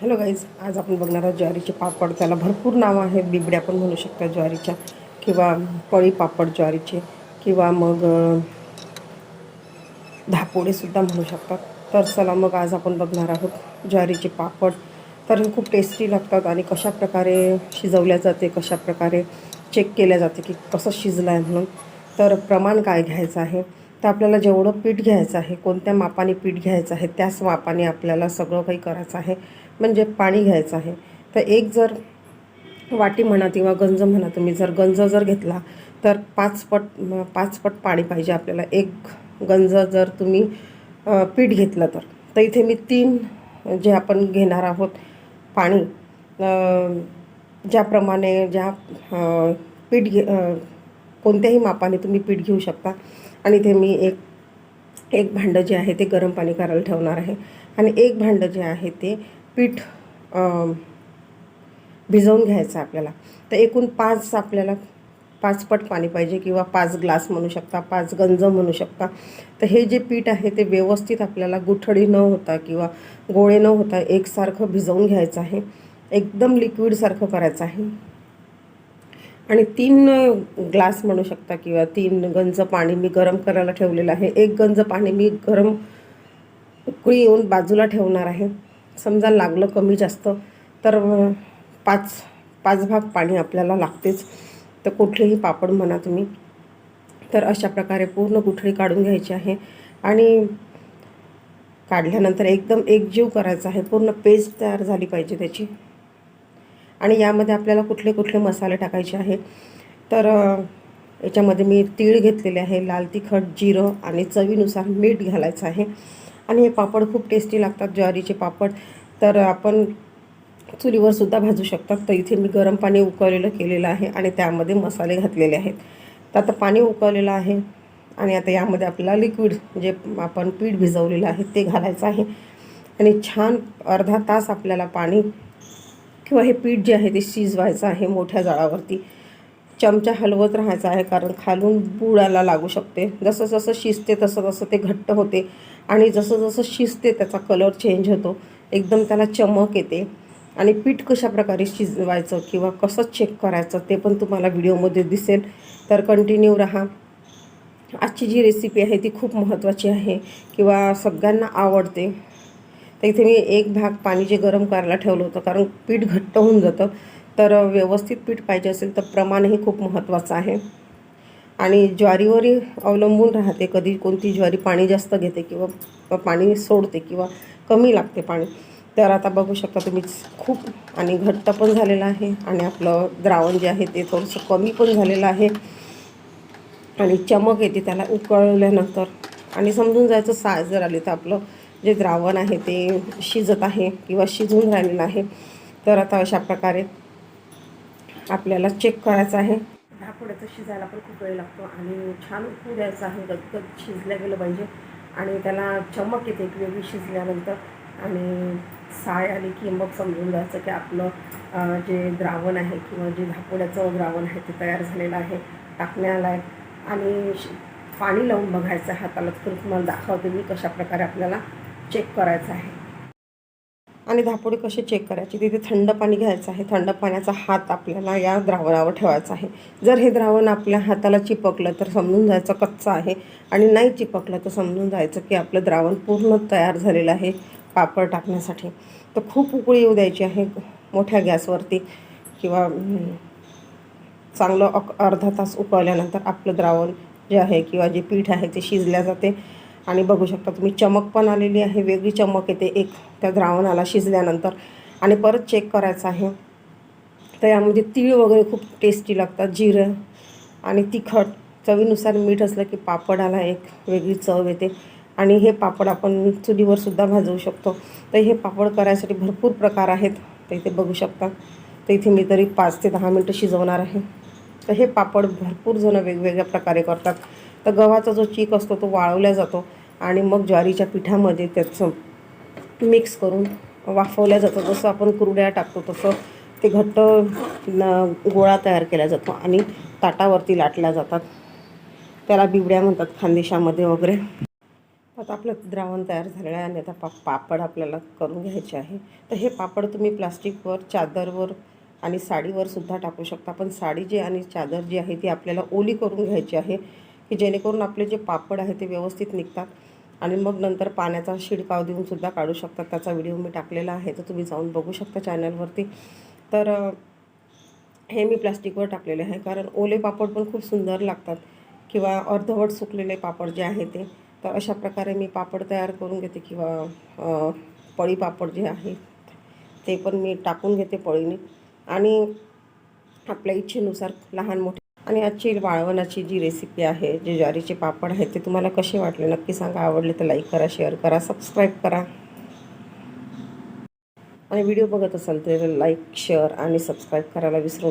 Hello guys आज आपण बघणार आहोत ज्वारीचे पापड. त्याला भरपूर नावं आहेत. बिबड्या पण म्हणू शकता ज्वारीच्या. किंवा पळी पापड ज्वारीचे. किंवा मग धापोडेसुद्धा म्हणू शकतात. तर चला मग आज आपण बघणार आहोत ज्वारीचे पापड. तर हे खूप टेस्टी लागतात आणि कशा प्रकारे शिजवल्या जाते कशा प्रकारे चेक केल्या जाते की कसं शिजलं आहे म्हणून. तर प्रमाण काय घ्यायचं आहे? तर आपल्याला जेवढं पीठ घ्यायचं आहे कोणत्या मापाने पीठ घ्यायचं आहे त्याच मापाने आपल्याला सगळं काही करायचं आहे. म्हणजे पाणी घ्यायचं आहे. तर एक जर वाटी म्हणा किंवा गंज म्हणा तुम्ही जर गंज जर घेतला तर पाचपट पाचपट पाणी पाहिजे आपल्याला. एक गंज जर तुम्ही पीठ घेतलं तर. तर इथे मी तीन जे आपण घेणार आहोत पाणी ज्याप्रमाणे ज्या पीठ घे कोणत्याही मापाने तुम्ही पीठ घेऊ शकता. आणि इथे मी एक एक भांडं जे आहे ते गरम पाणी करायला ठेवणार आहे. आणि एक भांडं जे आहे ते पीठ भिजवून घ्यायचं आहे आपल्याला. तर एकूण पाच आपल्याला पाच पट पाणी पाहिजे किंवा पाच ग्लास म्हणू शकता पाच गंज म्हणू शकता. तर हे जे पीठ आहे ते व्यवस्थित आपल्याला गुठळी न होता किंवा गोळे न होता एकसारखं भिजवून घ्यायचं आहे. एकदम लिक्विडसारखं करायचं आहे. आणि तीन ग्लास म्हणू शकता किंवा तीन गंज पाणी मी गरम करायला ठेवलेलं आहे. एक गंज पाणी मी गरम उकळी येऊन बाजूला ठेवणार आहे. समजा लागलं कमी जास्त तर पाच पाच भाग पाणी आपल्याला लागतेच. तर कुठलेही पापड म्हणा तुम्ही. तर अशा प्रकारे पूर्ण गुठळी काढून घ्यायची आहे. आणि काढल्यानंतर एकदम एकजीव करायचा आहे. पूर्ण पेस्ट तयार झाली पाहिजे त्याची. आणि यामध्ये आपल्याला कुठले कुठले मसाले टाकायचे आहे. तर याच्यामध्ये मी तीळ घेतलेले आहे. लाल तिखट जिरं आणि चवीनुसार मीठ घालायचं आहे. आणि हे पापड खूप टेस्टी लागतात ज्वारीचे पापड. तर आपण चुलीवरसुद्धा भाजू शकतात. तर इथे मी गरम पाणी उकळलेलं केलेलं आहे आणि त्यामध्ये मसाले घातलेले आहेत. तर आता पाणी उकळलेलं आहे आणि आता यामध्ये आपल्याला लिक्विड जे आपण पीठ भिजवलेलं आहे ते घालायचं आहे. आणि छान अर्धा तास आपल्याला पाणी किंवा हे पीठ जे आहे ते शिजवायचं आहे मोठ्या जाळावरती. चमचा हलवत राहायचा आहे कारण खालून बुडाला लागू शकते. जसं जसं शिजते तसं तसं ते घट्ट होते. आणि जसं जसं शिजते त्याचा कलर चेंज होतो. एकदम त्याला चमक येते. आणि पीठ कशा प्रकारे शिजवायचं किंवा कसं चेक करायचं ते पण तुम्हाला व्हिडिओमध्ये दिसेल. तर कंटिन्यू राहा. आजची जी रेसिपी आहे ती खूप महत्त्वाची आहे किंवा सगळ्यांना आवडते. तर इथे मी एक भाग पाणी जे गरम करायला ठेवलं होतं कारण पीठ घट्ट होऊन जातं. तर व्यवस्थित पीठ पाहिजे असेल तर प्रमाणही खूप महत्त्वाचं आहे. आणि ज्वारीवरही अवलंबून राहते. कधी कोणती ज्वारी पाणी जास्त घेते किंवा पाणी सोडते किंवा कमी लागते पाणी. तर आता बघू शकता तुम्ही खूप आणि घट्ट पण झालेलं आहे आणि आपलं द्रावण जे आहे ते थोडंसं कमी पण झालेलं आहे. आणि चमक येते त्याला उकळल्यानंतर. आणि समजून जायचं साज जर आली तर आपलं जे द्रावण आहे ते शिजत आहे किंवा शिजून राहिलेलं आहे. तर आता अशा प्रकारे आपल्याला चेक करायचं आहे. धापुड्याचं शिजायला पण खूप वेळ लागतो आणि छान उकळू द्यायचं आहे गदगद शिजल्या गेलं पाहिजे. आणि त्याला चमक येते एक वेगळी शिजल्यानंतर. आणि साय आली की मग समजून जायचं की आपलं जे द्रावण आहे किंवा जे धापोड्याचं द्रावण आहे ते तयार झालेलं आहे टाकण्याला. आणि पाणी लावून बघायचं हाताला. तर तुम्हाला दाखवते मी कशा प्रकारे आपल्याला चेक करायचं आहे. आणि धापोडी कसे चेक करायची? तिथे थंड पाणी घ्यायचं आहे. थंड पाण्याचा हात आपल्याला या द्रावणावर ठेवायचा आहे. जर हे द्रावण आपल्या हाताला चिपकलं तर समजून जायचं कच्चं आहे. आणि नाही चिपकलं तर समजून जायचं की आपलं द्रावण पूर्ण तयार झालेलं आहे पापड टाकण्यासाठी. तर खूप उकळी येऊ द्यायची आहे मोठ्या गॅसवरती किंवा चांगलं अर्धा तास उकळल्यानंतर आपलं द्रावण जे आहे किंवा जे पीठ आहे ते शिजल्या जाते. आणि बघू शकता तुम्ही चमक पण आलेली आहे वेगळी चमक येते एक त्या द्रावणाला शिजल्यानंतर. आणि परत चेक करायचं आहे. तर यामध्ये तीळ वगैरे खूप टेस्टी लागतात जिरं आणि तिखट. चवीनुसार मीठ असलं की पापडाला एक वेगळी चव येते. आणि हे पापड आपण चुलीवरसुद्धा भाजवू शकतो. तर हे पापड करायसाठी भरपूर प्रकार आहेत. तर इथे बघू शकता. तर इथे मी तरी पाच ते दहा मिनटं शिजवणार आहे. तर हे पापड भरपूर जणं वेगवेगळ्या प्रकारे करतात. तर गव्हाचा जो चीक असतो तो वाळवला जातो. आणि मग ज्वारीच्या पिठामध्ये त्याचं मिक्स करून वाफवल्या जातं. जसं आपण कुरड्या टाकतो तसं ते घट्ट न गोळा तयार केला जातो आणि ताटावरती लाटल्या जातात. त्याला बिबड्या म्हणतात खानदेशामध्ये वगैरे. आता आपलं द्रावण तयार झालेलं आहे आणि आता पा पापड आपल्याला करून घ्यायचे आहे. तर हे पापड तुम्ही प्लास्टिकवर चादरवर आणि साडीवर सुद्धा टाकू शकता. पण साडी जी आणि चादर जी आहे ती आपल्याला ओली करून घ्यायची आहे की जेणेकरून आपले जे पापड आहे ते व्यवस्थित निघतात. आणि मग नंतर पाण्याचा शिडकाव देऊन सुद्धा काढू शकतात त्याचा व्हिडिओ मी टाकलेला आहे तर तुम्ही जाऊन बघू शकता चॅनलवरती. तर हे मी प्लास्टिकवर टाकलेले आहे कारण ओले पापड पण खूप सुंदर लागतात किंवा अर्धवट सुकलेले पापड जे आहे ते. तर अशा प्रकारे मी पापड तयार करून घेते किंवा पळी पापड जे आहे ते पण मी टाकून घेते पळीने. आणि आपल्या इच्छेनुसार लहान मोठे आणि आजची वाळवणाची जी रेसिपी आहे जे ज्वारीचे पापड आहेत ते तुम्हाला कसे वाटले? नक्की सांगा. आवडले तर लाईक करा शेअर करा सबस्क्राईब करा. आणि व्हिडिओ बघत असाल तर लाईक शेअर आणि सबस्क्राईब करायला विसरू